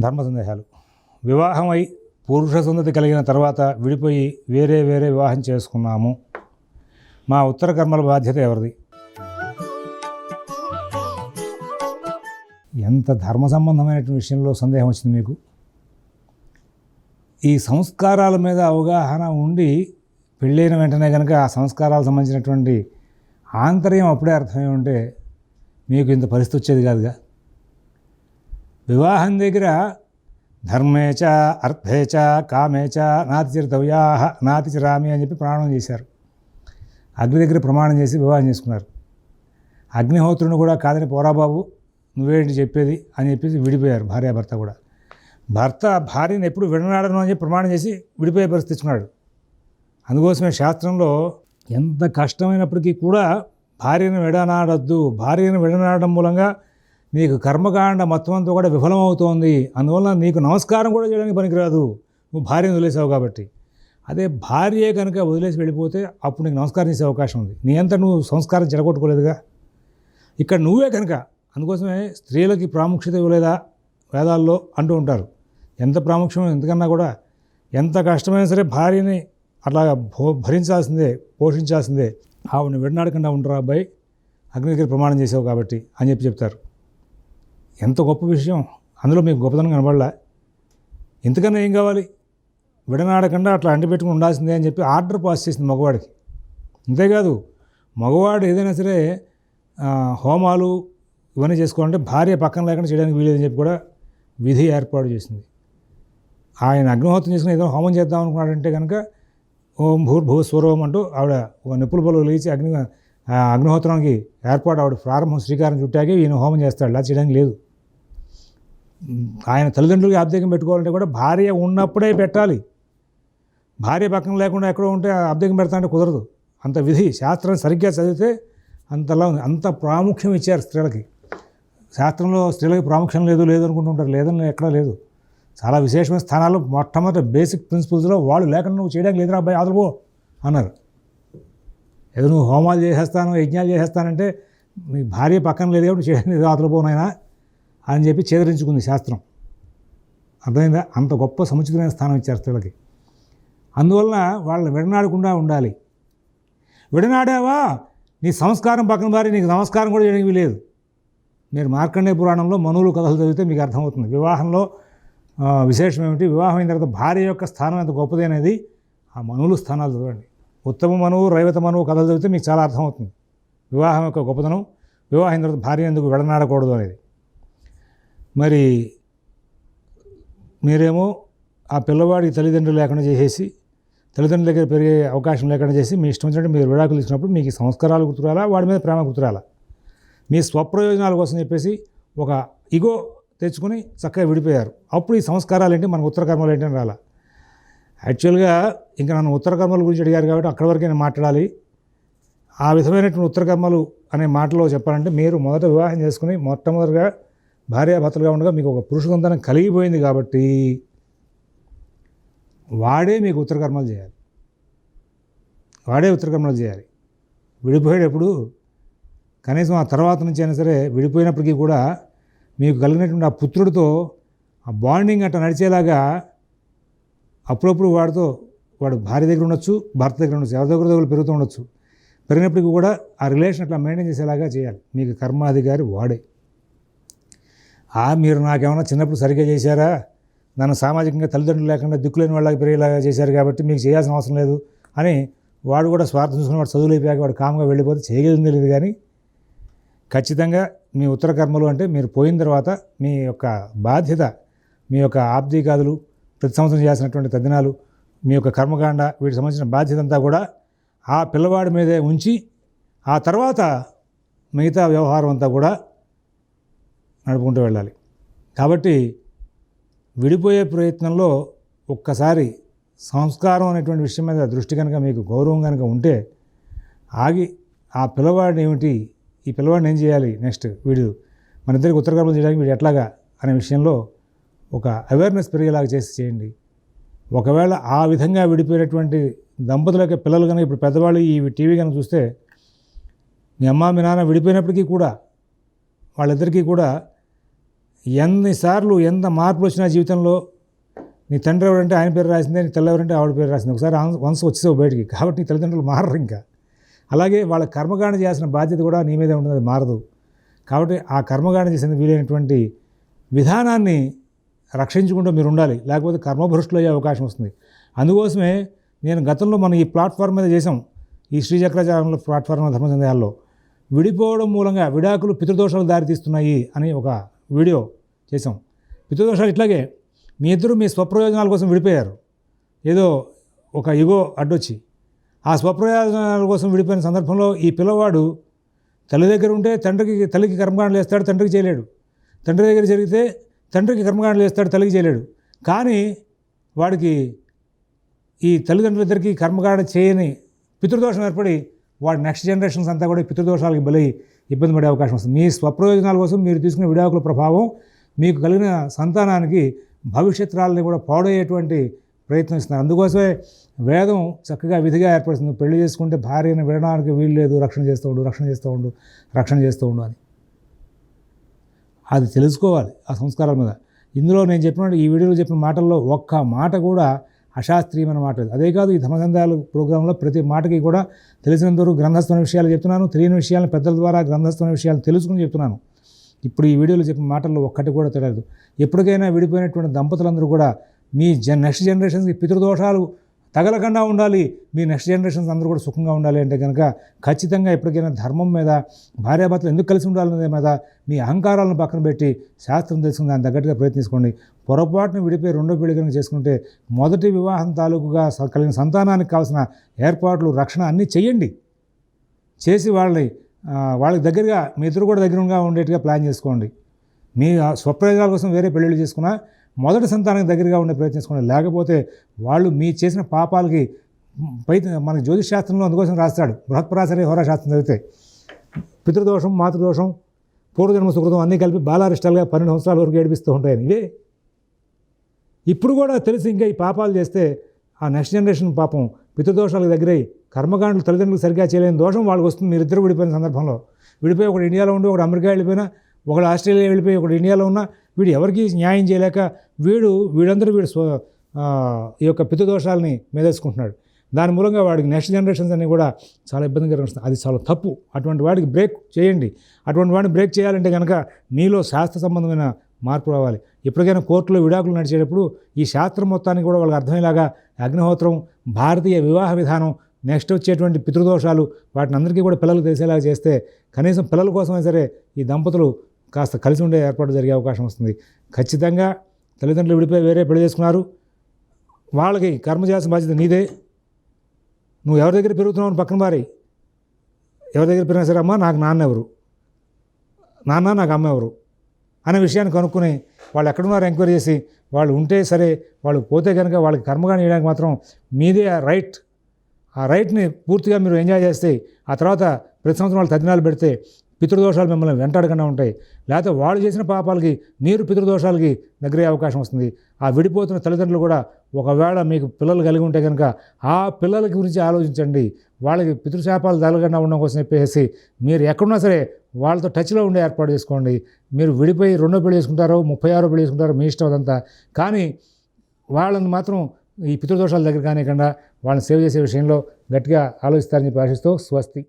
ధర్మ సందేహాలు వివాహమై పురుష సంతతి కలిగిన తర్వాత విడిపోయి వేరే వేరే వివాహం చేసుకున్నాము. మా ఉత్తర కర్మల బాధ్యత ఎవరిది? ఎంత ధర్మ సంబంధమైనటువంటి విషయంలో సందేహం వచ్చింది మీకు? ఈ సంస్కారాల మీద అవగాహన ఉండి పెళ్ళైన వెంటనే కనుక ఆ సంస్కారాలకు సంబంధించినటువంటి ఆంతర్యం అప్పుడే అర్థమై ఉంటే మీకు ఇంత పరిస్థితి వచ్చేది కాదుగా? వివాహం దగ్గర ధర్మేచ అర్థేచ కామేచ నాతి చిరతవ్యా నాతి చిరామి అని చెప్పి ప్రమాణం చేశారు. అగ్ని దగ్గర ప్రమాణం చేసి వివాహం చేసుకున్నారు. అగ్నిహోత్రుని కూడా కాదని పోరాబాబు నువ్వేంటి చెప్పేది అని చెప్పేసి విడిపోయారు భార్యాభర్త కూడా. భర్త భార్యను ఎప్పుడు విడనాడను అని చెప్పి ప్రమాణం చేసి విడిపోయే పరిస్థితి ఇచ్చుకున్నాడు అందుకోసమే శాస్త్రంలో ఎంత కష్టమైనప్పటికీ కూడా భార్యను విడనాడొద్దు. భార్యను విడనాడడం మూలంగా నీకు కర్మకాండ మొత్తం అంతా కూడా విఫలమవుతోంది. అందువల్ల నీకు నమస్కారం కూడా చేయడానికి పనికిరాదు. నువ్వు భార్యను వదిలేసావు కాబట్టి. అదే భార్య కనుక వదిలేసి వెళ్ళిపోతే అప్పుడు నీకు నమస్కారం చేసే అవకాశం ఉంది. నీ అంతా నువ్వు సంస్కారం చెడగొట్టుకోలేదుగా? ఇక్కడ నువ్వే కనుక అందుకోసమే స్త్రీలకి ప్రాముఖ్యత ఇవ్వలేదా? వేదాల్లో అంటూ ఉంటారు. ఎంత ప్రాముఖ్యం ఎంతకన్నా కూడా ఎంత కష్టమైనా సరే భార్యని అట్లా భో- భరించాల్సిందే పోషించాల్సిందే. ఆవిడని విడనాడకుండా ఉంటారు అబ్బాయి? అగ్ని దగ్గర ప్రమాణం చేసావు కాబట్టి అని చెప్పి చెప్తారు. ఎంత గొప్ప విషయం. అందులో మీకు గొప్పతనం కనబడలా? ఎందుకన్నా ఏం కావాలి? విడనాడకుండా అట్లా అంటిపెట్టుకుని ఉండాల్సిందే అని చెప్పి ఆర్డర్ పాస్ చేసింది మగవాడికి. అంతేకాదు మగవాడు ఏదైనా సరే హోమాలు ఇవన్నీ చేసుకోవాలంటే భార్య పక్కన లేకుండా చేయడానికి వీలేదని చెప్పి కూడా విధి ఏర్పాటు చేసింది. ఆయన అగ్నిహోత్రం చేసుకుని ఏదో హోమం చేద్దాం అనుకున్నాడంటే కనుక ఓం భూర్భువ స్వరోం అంటూ ఆవిడ ఒక నిప్పుల పొలం లేచి అగ్ని అగ్నిహోత్రానికి ఏర్పాటు ఆవిడ ప్రారంభం శ్రీకారం చుట్టాకే ఈయన హోమం చేస్తాడు. అలా చేయడానికి లేదు. ఆయన తల్లిదండ్రులకి అబ్దేకం పెట్టుకోవాలంటే కూడా భార్య ఉన్నప్పుడే పెట్టాలి. భార్య పక్కన లేకుండా ఎక్కడో ఉంటే ఆ అబ్దేకం పెడతా అంటే కుదరదు. అంత విధి శాస్త్రం సరిగ్గా చదివితే అంతలా ఉంది. అంత ప్రాముఖ్యం ఇచ్చారు స్త్రీలకి. శాస్త్రంలో స్త్రీలకి ప్రాముఖ్యం లేదు లేదు అనుకుంటుంటారు లేదని ఎక్కడా లేదు. చాలా విశేషమైన స్థానాలు మొట్టమొదటి బేసిక్ ప్రిన్సిపల్స్లో వాళ్ళు లేకుండా నువ్వు చేయడానికి లేదురా అబ్బాయి ఆదుపో అన్నారు. ఏదో నువ్వు హోమాలు చేసేస్తాను యజ్ఞాలు చేసేస్తానంటే మీ భార్య పక్కన లేదు కాబట్టి చేయడానికి లేదు ఆదులుపోనైనా అని చెప్పి చేదరించుకుంది శాస్త్రం. అర్థమైందా? అంత గొప్ప సముచితమైన స్థానం ఇచ్చారు స్త్రీలకి. అందువలన వాళ్ళని విడనాడకుండా ఉండాలి. విడనాడావా? నీ సంస్కారం పక్కన భారీ నీకు నమస్కారం కూడా చేయడానికి లేదు మీరు మార్కండే పురాణంలో మనువులు కథలు చదివితే మీకు అర్థమవుతుంది. వివాహంలో విశేషం ఏమిటి? వివాహం అయిన తర్వాత భార్య యొక్క స్థానం ఎంత గొప్పది అనేది ఆ మనువులు స్థానాలు చదవండి. ఉత్తమ మనువు రైవత మనువు కథలు చదివితే మీకు చాలా అర్థమవుతుంది. వివాహం యొక్క గొప్పతనం వివాహం అయిన తర్వాత భార్య ఎందుకు విడనాడకూడదు అనేది. మరి మీరేమో ఆ పిల్లవాడికి తల్లిదండ్రులు లేకుండా చేసేసి తల్లిదండ్రుల దగ్గర పెరిగే అవకాశం లేకుండా చేసి మీ ఇష్టం వచ్చినట్టు మీరు విడాకులు ఇచ్చినప్పుడు మీకు సంస్కారాలు గుర్తురాలా? వాడి మీద ప్రేమ గుర్తురాలా? మీ స్వప్రయోజనాల కోసం చెప్పేసి ఒక ఇగో తెచ్చుకొని చక్కగా విడిపోయారు. అప్పుడు ఈ సంస్కారాలు ఏంటి? మనకు ఉత్తర కర్మలు ఏంటి అని రాలా. యాక్చువల్గా ఇంకా నన్ను ఉత్తర కర్మల గురించి అడిగారు కాబట్టి అక్కడి వరకే నేను మాట్లాడాలి. ఆ విధమైనటువంటి ఉత్తర కర్మలు అనే మాటలో చెప్పాలంటే మీరు మొదట వివాహం చేసుకుని మొట్టమొదటిగా భార్యాభర్తలుగా ఉండగా మీకు ఒక పురుష సంతానం కలిగిపోయింది కాబట్టి వాడే మీకు ఉత్తరకర్మలు చేయాలి. వాడే ఉత్తరకర్మలు చేయాలి. విడిపోయేటప్పుడు కనీసం ఆ తర్వాత నుంచి అయినా సరే విడిపోయినప్పటికీ కూడా మీకు కలిగినటువంటి ఆ పుత్రుడితో ఆ బాండింగ్ అట్లా నడిచేలాగా అప్పుడప్పుడు వాడితో వాడు భార్య దగ్గర ఉండొచ్చు భర్త దగ్గర ఉండొచ్చు ఎవరి దగ్గర దగ్గర పెరుగుతూ ఉండొచ్చు. పెరిగినప్పటికీ కూడా ఆ రిలేషన్ అట్లా మెయింటైన్ చేసేలాగా చేయాలి. మీకు కర్మాధికారి వాడే. ఆ మీరు నాకేమైనా చిన్నప్పుడు సరిగ్గా చేశారా? నన్ను సామాజికంగా తల్లిదండ్రులు లేకుండా దిక్కులేని వాళ్ళకి పెరిగేలాగా చేశారు కాబట్టి మీకు చేయాల్సిన అవసరం లేదు అని వాడు కూడా స్వార్థం చూసుకుని వాడు చదువులు అయిపోయాక వాడు కామ్గా వెళ్ళిపోతే చేయగలిగింది లేదు కానీ ఖచ్చితంగా మీ ఉత్తర కర్మలు అంటే మీరు పోయిన తర్వాత మీ యొక్క బాధ్యత మీ యొక్క ఆబ్దికాదులు ప్రతి సంవత్సరం చేసినటువంటి తద్దినాలు మీ యొక్క కర్మకాండ వీటికి సంబంధించిన బాధ్యత అంతా కూడా ఆ పిల్లవాడి మీదే ఉంచి ఆ తర్వాత మిగతా వ్యవహారం అంతా కూడా నడుపుకుంటూ వెళ్ళాలి. కాబట్టి విడిపోయే ప్రయత్నంలో ఒక్కసారి సంస్కారం అనేటువంటి విషయం మీద దృష్టి కనుక మీకు గౌరవం కనుక ఉంటే ఆగి ఆ పిల్లవాడిని ఏమిటి ఈ పిల్లవాడిని ఏం చేయాలి నెక్స్ట్ వీడు మన ఇద్దరికి ఉత్తరకర్మలు చేయడానికి వీడు ఎట్లాగా అనే విషయంలో ఒక అవేర్నెస్ పెరిగేలాగా చేసి చేయండి. ఒకవేళ ఆ విధంగా విడిపోయినటువంటి దంపతులకి పిల్లలు కనుక ఇప్పుడు పెద్దవాళ్ళు ఈ టీవీ కనుక చూస్తే మీ అమ్మ మీ నాన్న విడిపోయినప్పటికీ కూడా వాళ్ళిద్దరికీ కూడా ఎన్నిసార్లు ఎంత మార్పులు వచ్చినా జీవితంలో నీ తండ్రి ఎవరంటే ఆయన పేరు రాసిందే నీ తల్లి ఎవరంటే ఆవిడ పేరు రాసింది. ఒకసారి ఆన్- వన్స్ వచ్చేసావు బయటికి. కాబట్టి నీ తల్లిదండ్రులు మారరు ఇంకా. అలాగే వాళ్ళ కర్మగాండ చేసిన బాధ్యత కూడా నీ మీదే ఉంటుంది అది మారదు. కాబట్టి ఆ కర్మగాండ చేసిన వీలైనటువంటి విధానాన్ని రక్షించుకుంటూ మీరు ఉండాలి. లేకపోతే కర్మభ్రష్టులు అయ్యే అవకాశం వస్తుంది. అందుకోసమే నేను గతంలో మనం ఈ ప్లాట్ఫామ్ మీద చేసాం ఈ శ్రీచక్రాచారంలో ప్లాట్ఫామ్ ధర్మ సందేహాల్లో విడిపోవడం మూలంగా విడాకులు పితృదోషాలు దారితీస్తున్నాయి అని ఒక వీడియో చేసాం పితృదోషాలు ఇట్లాగే మీ ఇద్దరు మీ స్వప్రయోజనాల కోసం విడిపోయారు. ఏదో ఒక ఇగో అడ్డొచ్చి. ఆ స్వప్రయోజనాల కోసం విడిపోయిన సందర్భంలో ఈ పిల్లవాడు తల్లి దగ్గర ఉంటే తండ్రికి తల్లికి కర్మకాండలు వేస్తాడు తండ్రికి చేయలేడు. తండ్రి దగ్గర జరిగితే తండ్రికి కర్మకాండలు వేస్తాడు తల్లికి చేయలేడు. కానీ వాడికి ఈ తల్లిదండ్రులిద్దరికీ కర్మకాండ చేయని పితృదోషం ఏర్పడి వాడు నెక్స్ట్ జనరేషన్స్ అంతా కూడా పితృదోషాలకు బలి ఇబ్బంది పడే అవకాశం వస్తుంది. మీ స్వప్రయోజనాల కోసం మీరు తీసుకునే విడాకుల ప్రభావం మీకు కలిగిన సంతానానికి భవిష్యత్తురాలని కూడా పాడయ్యేటువంటి ప్రయత్నం ఇస్తున్నారు అందుకోసమే వేదం చక్కగా విధిగా ఏర్పడుతుంది. పెళ్ళి చేసుకుంటే భార్యను వినడానికి వీలు లేదు. రక్షణ చేస్తూ ఉండు రక్షణ చేస్తూ ఉండు రక్షణ చేస్తూ ఉండు అని. అది తెలుసుకోవాలి ఆ సంస్కారాల మీద. ఇందులో నేను చెప్పిన ఈ వీడియోలో చెప్పిన మాటల్లో ఒక్క మాట కూడా అశాస్త్రీయమైన మాట లేదు అదే కాదు ఈ ధర్మసందేహాలు ప్రోగ్రాంలో ప్రతి మాటకి కూడా తెలిసినందరూ గ్రంథస్థమైన విషయాలు చెప్తున్నాను. తెలియని విషయాలను పెద్దల ద్వారా గ్రంథస్థమైన విషయాలు తెలుసుకుని చెప్తున్నాను. ఇప్పుడు ఈ వీడియోలో చెప్పిన మాటల్లో ఒక్కటి కూడా తెలియదు. ఎప్పటికైనా విడిపోయినటువంటి దంపతులందరూ కూడా మీ జన్ నెక్స్ట్ జనరేషన్స్కి పితృదోషాలు తగలకుండా ఉండాలి. మీ నెక్స్ట్ జనరేషన్స్ అందరూ కూడా సుఖంగా ఉండాలి అంటే కనుక ఖచ్చితంగా ఎప్పటికైనా ధర్మం మీద భార్యాభర్తలు ఎందుకు కలిసి ఉండాలనే మీద మీ అహంకారాలను పక్కన పెట్టి శాస్త్రం తెలుసుకుని దాని తగ్గట్టుగా ప్రయత్నించుకోండి. పొరపాటున విడిపోయి రెండో పెళ్ళి కనుక చేసుకుంటే మొదటి వివాహం తాలూకుగా స- కలిగిన సంతానానికి కావాల్సిన ఏర్పాట్లు రక్షణ అన్నీ చేయండి చేసి వాళ్ళని వాళ్ళకి దగ్గరగా మీ ఇద్దరు కూడా దగ్గరగా ఉండేట్టుగా ప్లాన్ చేసుకోండి. మీ స్వప్రయోజనాల కోసం వేరే పెళ్ళిళ్ళు చేసుకున్నా మొదటి సంతానం దగ్గరగా ఉండే ప్రయత్నించుకోండి లేకపోతే వాళ్ళు మీ చేసిన పాపాలకి పై మన జ్యోతిష్ శాస్త్రంలో అందుకోసం రాస్తాడు. బృహత్పరాశరే హోరా శాస్త్రం చదివితే. పితృదోషం మాతృదోషం పూర్వజన్మ సుకృతం అన్నీ కలిపి బాలారిష్టాలుగా పన్నెండు సంవత్సరాల వరకు ఏడిపిస్తూ ఉంటాయని. ఇవే. ఇప్పుడు కూడా తెలిసి ఇంకా ఈ పాపాలు చేస్తే ఆ నెక్స్ట్ జనరేషన్ పాపం పితృదోషాలకు దగ్గరై కర్మకాండలు తల్లిదండ్రులు సరిగ్గా చేయలేని దోషం వాళ్ళకి వస్తుంది. మీరిద్దరు విడిపోయిన సందర్భంలో. విడిపోయి ఒకడు ఇండియాలో ఉండి ఒకడు అమెరికా వెళ్ళిపోయినా ఒకడు ఆస్ట్రేలియా వెళ్ళిపోయి ఒకడు ఇండియాలో ఉన్నా వీడు ఎవరికి న్యాయం చేయలేక వీడు వీడందరూ వీడు స్వ ఈ యొక్క పితృదోషాలని మేదేసుకుంటున్నాడు దాని మూలంగా వాడికి నెక్స్ట్ జనరేషన్స్ అన్నీ కూడా చాలా ఇబ్బందికరంగా వస్తుంది అది చాలా తప్పు. అటువంటి వాడికి బ్రేక్ చేయండి. అటువంటి వాడిని బ్రేక్ చేయాలంటే కనుక మీలో శాస్త్ర సంబంధమైన మార్పు రావాలి. ఎప్పటికైనా కోర్టులో విడాకులు నడిచేటప్పుడు ఈ శాస్త్రం మొత్తానికి కూడా వాళ్ళకి అర్థమయ్యేలాగా అగ్నిహోత్రం భారతీయ వివాహ విధానం నెక్స్ట్ వచ్చేటువంటి పితృదోషాలు వాటిని అందరికీ కూడా పిల్లలకు తెలిసేలాగా చేస్తే కనీసం పిల్లల కోసమే సరే ఈ దంపతులు కాస్త కలిసి ఉండే ఏర్పాటు జరిగే అవకాశం వస్తుంది. ఖచ్చితంగా తల్లిదండ్రులు విడిపోయి వేరే పెళ్ళి చేసుకున్నారు. వాళ్ళకి కర్మ చేయాల్సిన బాధ్యత నీదే. నువ్వు ఎవరి దగ్గర పెరుగుతున్నావు పక్కన మారి ఎవరి దగ్గర పెరిగినా సరే అమ్మ నాకు నాన్న ఎవరు? నాన్న నాకు అమ్మ ఎవరు? అనే విషయాన్ని కనుక్కొని వాళ్ళు ఎక్కడున్నారు ఎంక్వైరీ చేసి వాళ్ళు ఉంటే సరే వాళ్ళు పోతే కనుక వాళ్ళకి కర్మగాని చేయడానికి మాత్రం మీదే ఆ రైట్. ఆ రైట్ని పూర్తిగా మీరు ఎంజాయ్ చేస్తే ఆ తర్వాత ప్రతి సంవత్సరం వాళ్ళు తద్దినాలు పెడితే పితృదోషాలు మిమ్మల్ని వెంటాడకుండా ఉంటాయి. లేకపోతే వాళ్ళు చేసిన పాపాలకి మీరు పితృదోషాలకి దగ్గరే అవకాశం వస్తుంది. ఆ విడిపోతున్న తల్లిదండ్రులు కూడా ఒకవేళ మీకు పిల్లలు కలిగి ఉంటే కనుక ఆ పిల్లల గురించి ఆలోచించండి. వాళ్ళకి పితృశాపాలు తగలకుండా ఉండడం కోసం చెప్పేసి మీరు ఎక్కడున్నా సరే వాళ్ళతో టచ్లో ఉండే ఏర్పాటు చేసుకోండి. మీరు విడిపోయి రెండో పెళ్ళి చేసుకుంటారో ముప్పై ఆరో పెళ్ళి చేసుకుంటారో మీ ఇష్టం అదంతా. కానీ వాళ్ళని మాత్రం ఈ పితృదోషాల దగ్గర కానివ్వకుండా వాళ్ళని సేవ్ చేసే విషయంలో గట్టిగా ఆలోచిస్తారని చెప్పి ఆశిస్తూ స్వస్తి.